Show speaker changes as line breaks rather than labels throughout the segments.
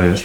to jest?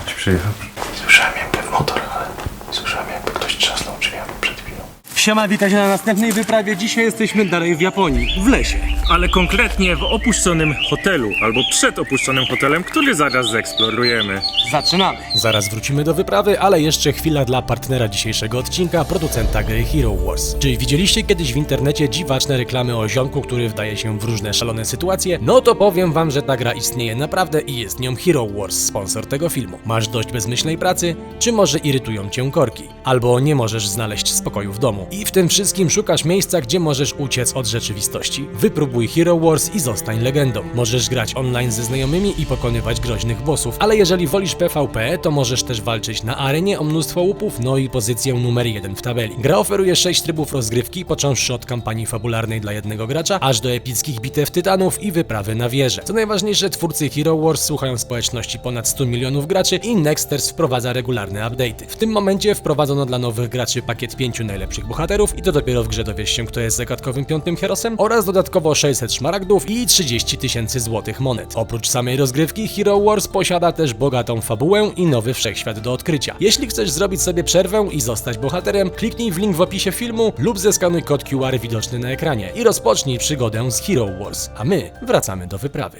Ktoś przyjechał? Słyszałem jakby motor, ale słyszałem jakby ktoś trzasnął drzwiami przed chwilą.
Siema, witajcie na następnej wyprawie. Dzisiaj jesteśmy dalej w Japonii, w lesie.
Ale konkretnie w opuszczonym hotelu, albo przed opuszczonym hotelem, który zaraz zeksplorujemy.
Zaczynamy.
Zaraz wrócimy do wyprawy, ale jeszcze chwila dla partnera dzisiejszego odcinka, producenta gry Hero Wars. Czy widzieliście kiedyś w internecie dziwaczne reklamy o ziomku, który wdaje się w różne szalone sytuacje? No to powiem wam, że ta gra istnieje naprawdę i jest nią Hero Wars, sponsor tego filmu. Masz dość bezmyślnej pracy? Czy może irytują cię korki? Albo nie możesz znaleźć spokoju w domu? I w tym wszystkim szukasz miejsca, gdzie możesz uciec od rzeczywistości? Wypróbuj Hero Wars i zostań legendą. Możesz grać online ze znajomymi i pokonywać groźnych bossów, ale jeżeli wolisz PvP, to możesz też walczyć na arenie o mnóstwo łupów, no i pozycję numer jeden w tabeli. Gra oferuje 6 trybów rozgrywki, począwszy od kampanii fabularnej dla jednego gracza, aż do epickich bitew tytanów i wyprawy na wieżę. Co najważniejsze, twórcy Hero Wars słuchają społeczności ponad 100 milionów graczy i Nexters wprowadza regularne update'y. W tym momencie wprowadzono dla nowych graczy pakiet 5 najlepszych bohaterów i to dopiero w grze dowiesz się, kto jest zagadkowym piątym herosem oraz dodatkowo 600 szmaragdów i 30 tysięcy złotych monet. Oprócz samej rozgrywki, Hero Wars posiada też bogatą fabułę i nowy wszechświat do odkrycia. Jeśli chcesz zrobić sobie przerwę i zostać bohaterem, kliknij w link w opisie filmu lub zeskanuj kod QR widoczny na ekranie i rozpocznij przygodę z Hero Wars, a my wracamy do wyprawy.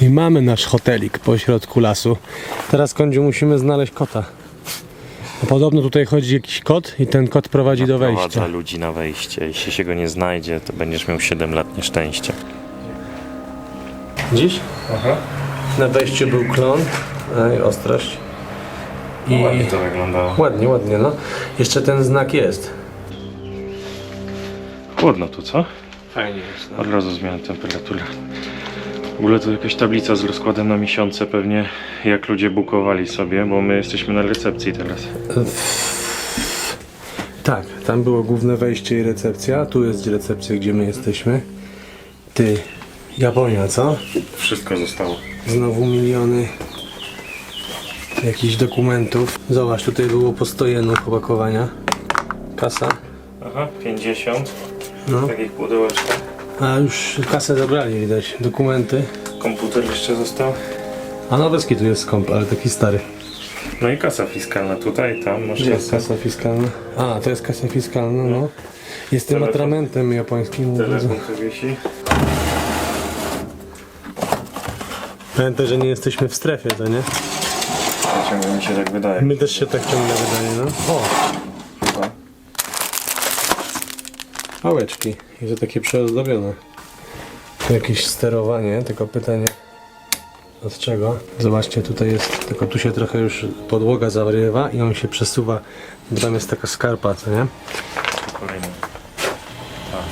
I mamy nasz hotelik po środku lasu. Teraz kądziu musimy znaleźć kota. A podobno tutaj chodzi jakiś kot i ten kot prowadzi do wejścia.
Prowadza ludzi na wejście. Jeśli się go nie znajdzie, to będziesz miał 7 lat nieszczęścia.
Dziś? Aha. Na wejściu był klon. Ej, ostrość. I
Ładnie to wyglądało.
ładnie, ładnie, no. Jeszcze ten znak jest.
Chłodno tu, co?
Fajnie jest. No.
Od razu zmiana temperatury. W ogóle to jakaś tablica z rozkładem na miesiące pewnie, jak ludzie bukowali sobie, bo my jesteśmy na recepcji teraz.
Tak, tam było główne wejście i recepcja. Tu jest recepcja, gdzie my jesteśmy. Ty, Japonia, co?
Wszystko zostało.
Znowu miliony jakichś dokumentów. Zobacz, tutaj było po 100 jenów opakowania. Kasa.
Aha, 50
No.
w takich pudełeczkach.
A już kasę zabrali, widać. Dokumenty.
Komputer jeszcze został.
A noweski tu jest skąp, ale taki stary.
No i kasa fiskalna tutaj, tam masz
Gdzie jest
kasę.
kasa fiskalna? A, to jest kasa fiskalna, no. Jest tym
Telefon.
atramentem japońskim.
Telefon tu wisi.
Pamiętaj, że nie jesteśmy w strefie, to nie?
Ciągle mi się tak wydaje.
My też się tak ciągle wydaje, no. O,
Chyba.
Pałeczki. I to takie przeozdobione. Tu jakieś sterowanie, tylko pytanie od czego? Zobaczcie, tutaj jest, tylko tu się trochę już podłoga zarywa i on się przesuwa, bo tam jest taka skarpa, co nie?
Kolejny. Tak.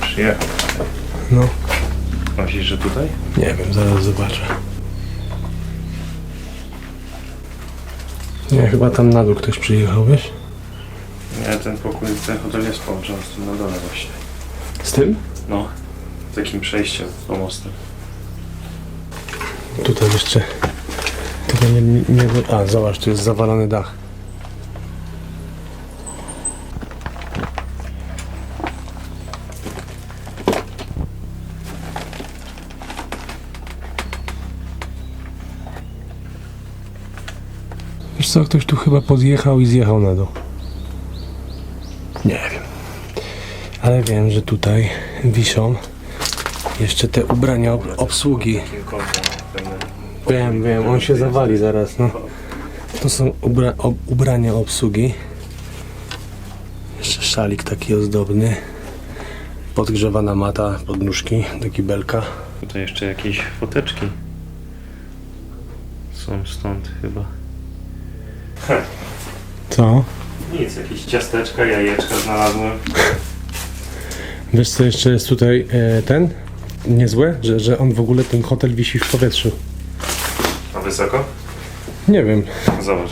Przyjechał.
No,
Myślisz, że tutaj?
nie wiem, zaraz zobaczę. Nie, chyba tam na dół ktoś przyjechał, wiesz?
Nie, ten pokój, ten hotel jest połączony z tym na dole właśnie.
Z tym?
No, takim przejściem pomostem.
Tutaj jeszcze. Tylko nie, nie. A, zobacz, tu jest zawalony dach. Co, ktoś tu chyba podjechał i zjechał na dół. Nie wiem. Ale wiem, że tutaj wiszą jeszcze te ubrania ob- obsługi. Wiem, wiem, on się zawali zaraz, no. To są ubra ob ubrania obsługi. Jeszcze szalik taki ozdobny. Podgrzewana mata, podnóżki do kibelka.
Tutaj jeszcze jakieś foteczki. Są stąd chyba.
Co?
Nic, jakieś ciasteczka, jajeczka znalazłem.
Wiesz co jeszcze jest tutaj e, ten? Niezłe, że, że on w ogóle ten hotel wisi w powietrzu.
A wysoko?
Nie wiem.
Zobacz.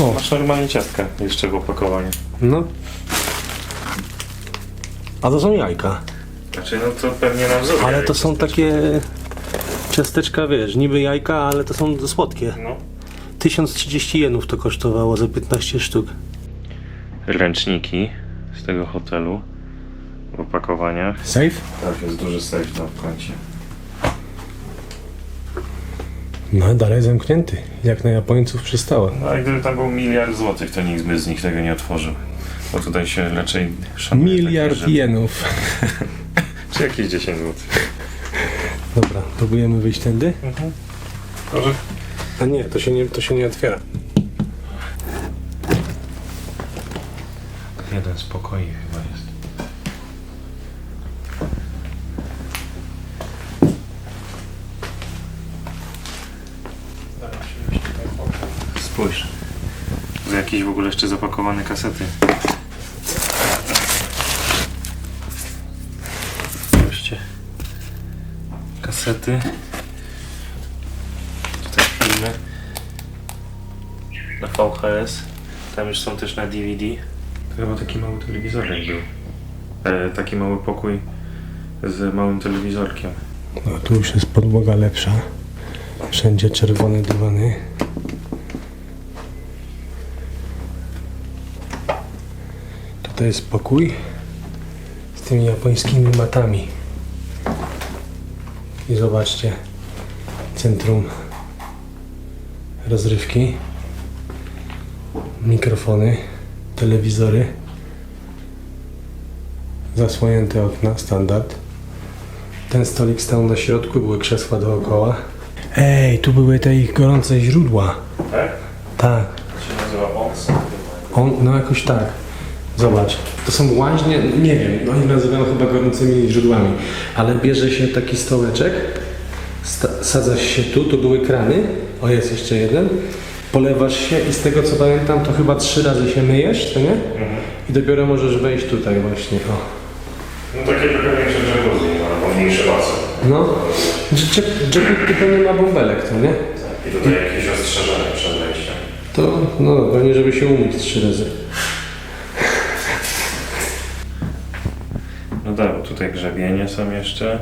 O.
Masz normalnie ciastka jeszcze w opakowaniu.
No. A to są jajka.
Znaczy, no to pewnie na wzór.
Ale
jajek
to są
ciasteczka.
takie ciasteczka, wiesz, niby jajka, ale to są słodkie.
No.
1030 jenów to kosztowało za 15 sztuk.
Ręczniki z tego hotelu w opakowaniach.
Safe?
Tak, jest duży safe tam w kącie.
No, dalej zamknięty. Jak na Japońców przystało.
No i gdyby tam był miliard złotych, to nikt by z nich tego nie otworzył. Bo tutaj się raczej szanuje
Miliard
takie rzeczy.
jenów.
Czy jakieś 10 złotych.
Dobra, próbujemy wyjść tędy?
Może
A nie, to się nie, to się nie otwiera.
jeden z pokoi chyba jest. Spójrz. To jakieś w ogóle jeszcze zapakowane kasety. Spójrzcie. Kasety. Na VHS. Tam już są też na DVD. To chyba taki mały telewizorek był. E, taki mały pokój z małym telewizorkiem.
No, tu już jest podłoga lepsza. Wszędzie czerwone dywany. Tutaj jest pokój z tymi japońskimi matami. I zobaczcie, centrum rozrywki, mikrofony, telewizory, zasłonięte okna, standard. Ten stolik stał na środku, były krzesła dookoła. Ej, tu były te ich gorące źródła.
Tak?
Tak.
się nazywa ONS.
On, no jakoś tak. Zobacz, to są łaźnie, nie wiem, oni nazywają chyba gorącymi źródłami, ale bierze się taki stołeczek, sta- sadzasz się tu, tu były krany, o jest jeszcze jeden, polewasz się i z tego co pamiętam to chyba trzy razy się myjesz, co nie? I dopiero możesz wejść tutaj właśnie, o.
No takie trochę większe jacuzzi, albo mniejszy basen.
No, Jack tylko nie ma bąbelek, co nie?
I tutaj jakieś ostrzeżenia przed wejściem.
To, no, pewnie żeby się umyć trzy razy.
No tak, bo tutaj grzebienie są jeszcze.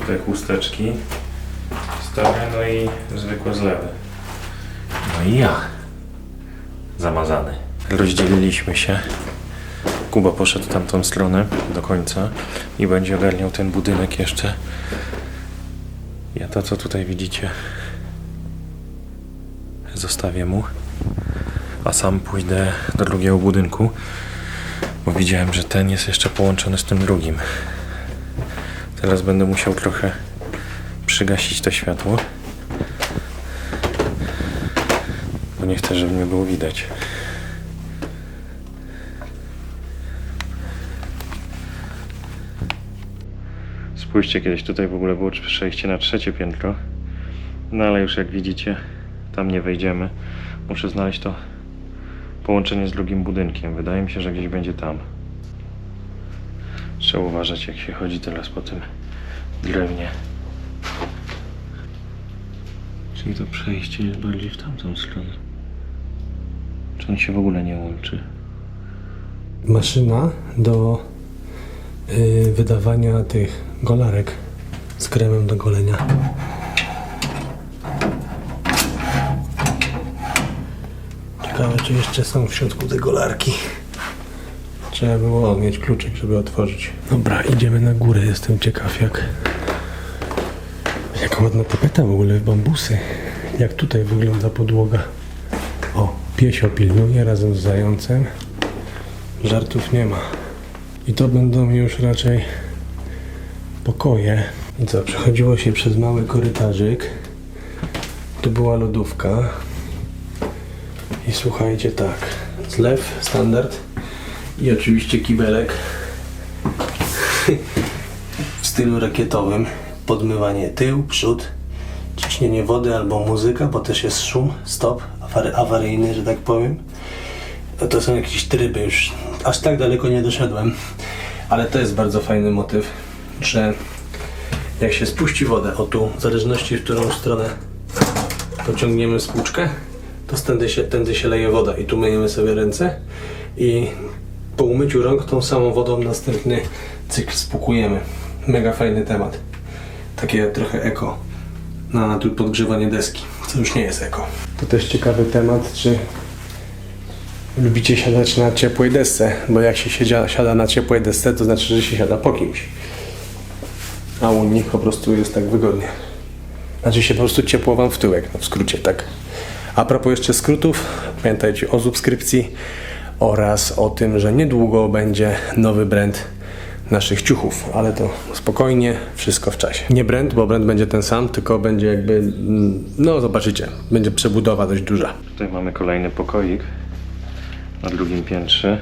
Tutaj chusteczki stare, no i zwykłe zlewy. No i ja. Zamazany. Rozdzieliliśmy się. Kuba poszedł tamtą stronę do końca i będzie ogarniał ten budynek jeszcze. Ja to, co tutaj widzicie, zostawię mu, a sam pójdę do drugiego budynku, bo widziałem, że ten jest jeszcze połączony z tym drugim. Teraz będę musiał trochę przygasić to światło, nie chcę, żeby mnie było widać. Spójrzcie, kiedyś tutaj w ogóle było przejście na trzecie piętro. No ale już jak widzicie, tam nie wejdziemy. Muszę znaleźć to połączenie z drugim budynkiem. Wydaje mi się, że gdzieś będzie tam. Trzeba uważać, jak się chodzi teraz po tym drewnie. Czyli to przejście jest bardziej w tamtą stronę. Czy on się w ogóle nie łączy?
Maszyna do y, wydawania tych golarek z kremem do golenia. Ciekawe, czy jeszcze są w środku te golarki. Trzeba było mieć kluczyk, żeby otworzyć. Dobra, idziemy na górę. Jestem ciekaw, jak. Jaka ładna tapeta w ogóle, bambusy. Jak tutaj wygląda podłoga. Piesio pilnuje razem z zającem. Żartów nie ma. I to będą już raczej pokoje. I co, przechodziło się przez mały korytarzyk. Tu była lodówka. I słuchajcie tak. Zlew, standard. I oczywiście kibelek. w stylu rakietowym. Podmywanie tył, przód. Ciśnienie wody albo muzyka, bo też jest szum. Stop. Awary, awaryjny, że tak powiem. To są jakieś tryby już. Aż tak daleko nie doszedłem. Ale to jest bardzo fajny motyw, że jak się spuści wodę, o tu, w zależności w którą stronę pociągniemy spłuczkę, to tędy się, tędy się leje woda i tu myjemy sobie ręce i po umyciu rąk tą samą wodą następny cykl spłukujemy. Mega fajny temat. Takie trochę eko na podgrzewanie deski, co już nie jest eko. To też ciekawy temat, czy lubicie siadać na ciepłej desce, bo jak się siedzia, siada na ciepłej desce, to znaczy, że się siada po kimś. A u nich po prostu jest tak wygodnie. Znaczy się po prostu ciepło wam w tyłek, no w skrócie, tak. A propos jeszcze skrótów, pamiętajcie o subskrypcji oraz o tym, że niedługo będzie nowy brand naszych ciuchów, ale to spokojnie, wszystko w czasie. Nie brand, bo brand będzie ten sam, tylko będzie jakby, no zobaczycie, będzie przebudowa dość duża.
Tutaj mamy kolejny pokoik na drugim piętrze.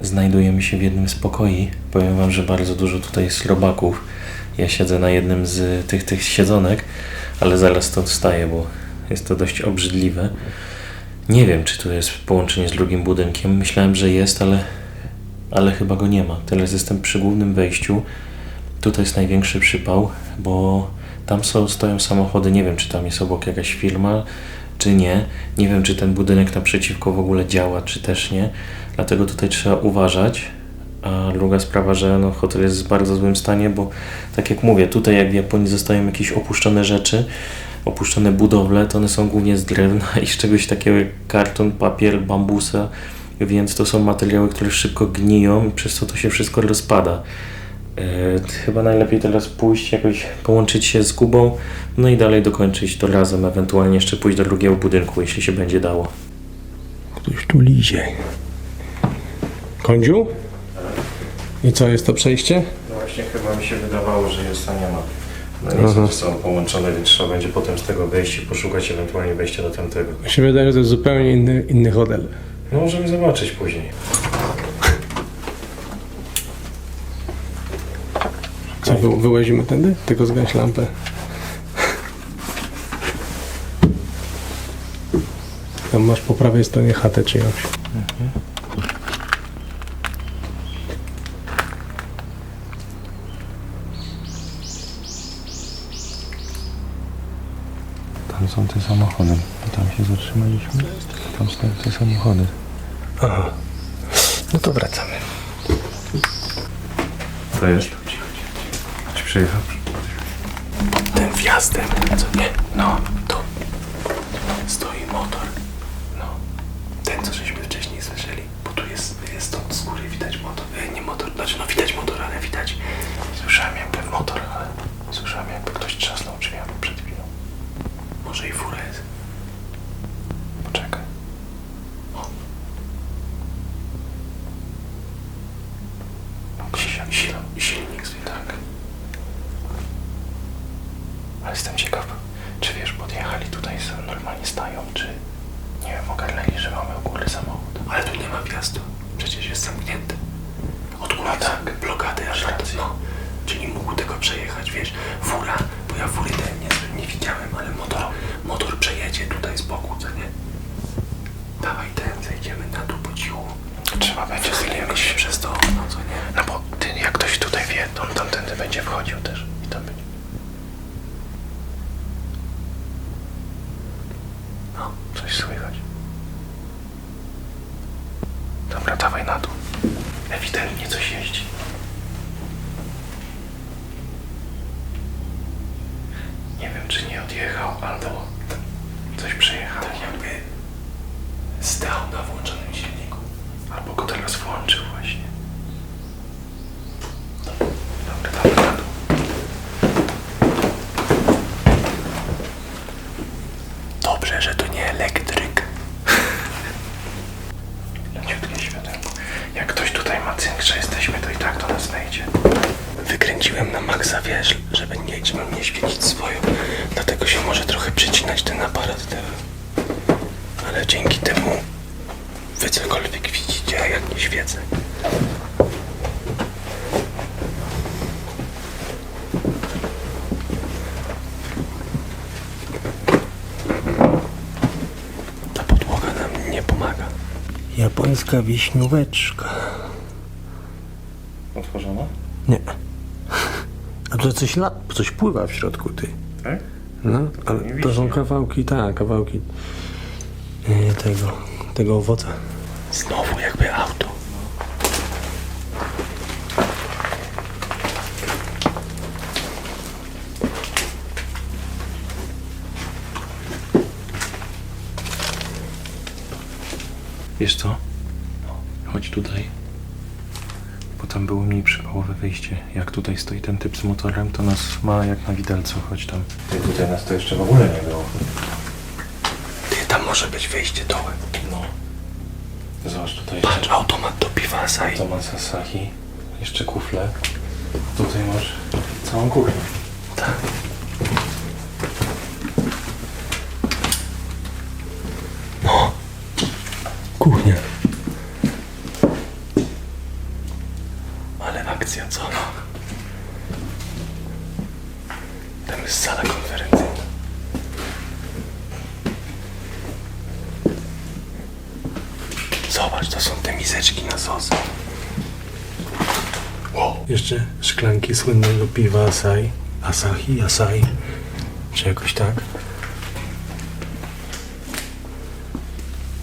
Znajdujemy się w jednym z pokoi. Powiem Wam, że bardzo dużo tutaj jest robaków. Ja siedzę na jednym z tych, tych siedzonek, ale zaraz stąd wstaję, bo jest to dość obrzydliwe. Nie wiem, czy tu jest połączenie z drugim budynkiem. Myślałem, że jest, ale, ale chyba go nie ma. Teraz jestem przy głównym wejściu. Tutaj jest największy przypał, bo tam są, stoją samochody. Nie wiem, czy tam jest obok jakaś firma, czy nie. Nie wiem, czy ten budynek naprzeciwko w ogóle działa, czy też nie. Dlatego tutaj trzeba uważać. A druga sprawa, że no, hotel jest w bardzo złym stanie, bo tak jak mówię, tutaj jak w Japonii zostają jakieś opuszczone rzeczy, opuszczone budowle, to one są głównie z drewna i z czegoś takiego jak karton, papier, bambusa, więc to są materiały, które szybko gniją i przez co to się wszystko rozpada. E, chyba najlepiej teraz pójść, jakoś połączyć się z Kubą, no i dalej dokończyć to razem, ewentualnie jeszcze pójść do drugiego budynku, jeśli się będzie dało.
Ktoś tu lizie. Kądziu? I co, jest to przejście?
No właśnie chyba mi się wydawało, że jest, a nie ma. No niestety są połączone, więc trzeba będzie potem z tego wejść i poszukać ewentualnie wejścia do tamtego.
Mi się wydaje, że to jest zupełnie inny, inny hotel.
No możemy zobaczyć później.
Co, wy, wyłazimy tędy? Tylko zgaś lampę. Tam masz po prawej stronie chatę czyjąś.
Tam są te samochody. Tam się zatrzymaliśmy. Tam są te samochody.
Aha. No to wracamy.
To jest?
Czy przyjechał?
Tym wjazdem, co nie? No, tu stoi motor. No, ten, co żeśmy wcześniej słyszeli, bo tu jest, jest stąd z góry widać motor. E, nie motor, znaczy no widać motor, ale widać.
Słyszałem jakby motor, ale słyszałem jakby ktoś trzasnął drzwiami przed chwilą.
Może i fura jest.
Poczekaj. O. Krzysiek,
Sil, silnik swój,
tak. Ale jestem ciekaw, czy wiesz, podjechali tutaj, sobie normalnie stają, czy nie wiem, ogarnęli, że mamy u góry samochód.
Ale tu nie ma wjazdu. Przecież jest zamknięty. Od góry
No tak.
blokady aż
Racja.
no. Czyli mógł tego przejechać, wiesz, fura, bo ja fury ten nie, nie widziałem, ale motor, motor przejedzie tutaj z boku, co nie? Dawaj ten, zejdziemy na dół po cichu.
Trzeba będzie jakoś...
się przez to okno, co nie?
No bo ty, jak ktoś tutaj wie, to on tamtędy będzie wchodził też i tam będzie. No, coś słychać. Dobra, dawaj na dół. Ewidentnie coś jeździ. Nie wiem, czy nie odjechał, albo coś przejechało.
Tak jakby stał na włączonym silniku.
Albo go teraz włączył właśnie. Dobra, dawaj na dół.
Dobrze, że to nie elektryk.
Leciutkie światełko. Jak ktoś tutaj ma cynk, że jesteśmy, to i tak do nas wejdzie.
Wykręciłem na maksa, wiesz, żeby nie, żeby nie świecić swoją. Dlatego się może trochę przycinać ten aparat teraz. Ale dzięki temu wy cokolwiek widzicie, a jak nie świecę. Ta podłoga nam nie pomaga. Japońska wiśnióweczka.
Otworzono?
Nie. A to coś, la- coś pływa w środku, ty.
Tak?
No, ale to są kawałki, tak, kawałki e, tego, tego owoca. Znowu jakby auto.
Wiesz co? Chodź tutaj. Bo tam było mniej przypałowe wyjście. Jak tutaj stoi ten typ z motorem, to nas ma jak na widelcu. Chodź tam. Ty, tutaj nas to jeszcze w ogóle nie było.
Ty, tam może być wejście dołem.
No. Zobacz tutaj
Patrz, automat do piwa Asahi.
automat Sasaki. Jeszcze kufle. Tutaj masz całą kuchnię.
Tak. Szklanki słynnego piwa Asahi. Asahi, Asahi, czy jakoś tak.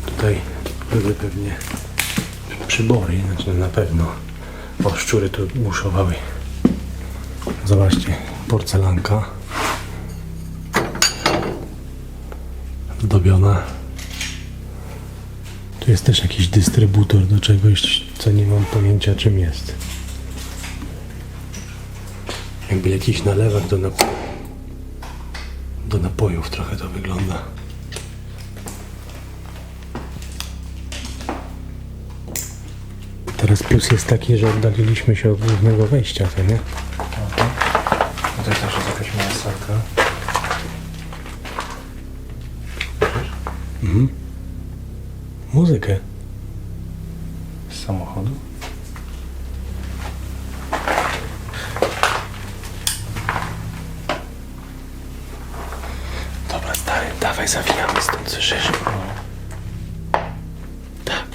Tutaj były pewnie przybory, znaczy na pewno. O, szczury tu buszowały. Zobaczcie, porcelanka. Zdobiona. Tu jest też jakiś dystrybutor do czegoś, co nie mam pojęcia czym jest. Jakby jakiś nalewek do, nap- do napojów trochę to wygląda. Teraz plus jest taki, że oddaliliśmy się od głównego wejścia, co nie?
Tutaj też jest jakaś mała salka.
Muzykę.
Z samochodu.
Dobra, stary, dawaj zawijamy stąd, słyszysz? Tak.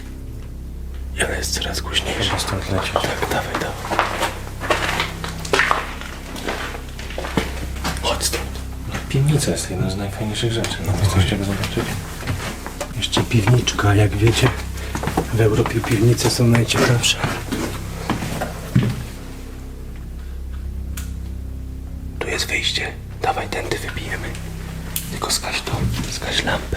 I ona jest coraz głośniejsza.
Stąd lecieć.
Tak, dawaj, dawaj. Chodź stąd.
Piwnica jest jedną z najfajniejszych rzeczy. No, chcecie go zobaczyć?
Jeszcze piwniczka, jak wiecie. W Europie piwnice są najciekawsze. Tu jest wyjście. Dawaj, tędy wybijemy. Tylko skaź to, skaź lampę.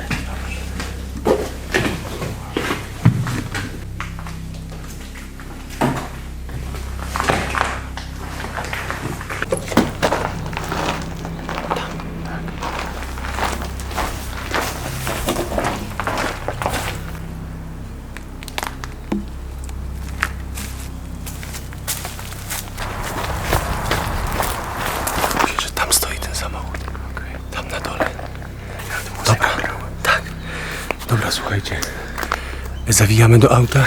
Myślę, że tam stoi ten samochód. Tam na dole. Dobra, tak. Dobra, słuchajcie. Zawijamy do auta.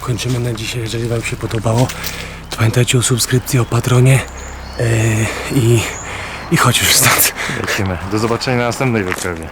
Kończymy na dzisiaj. Jeżeli Wam się podobało, pamiętajcie o subskrypcji, o patronie. Yy, i, I chodź już stąd.
Lecimy. Do zobaczenia na następnej wyprawie.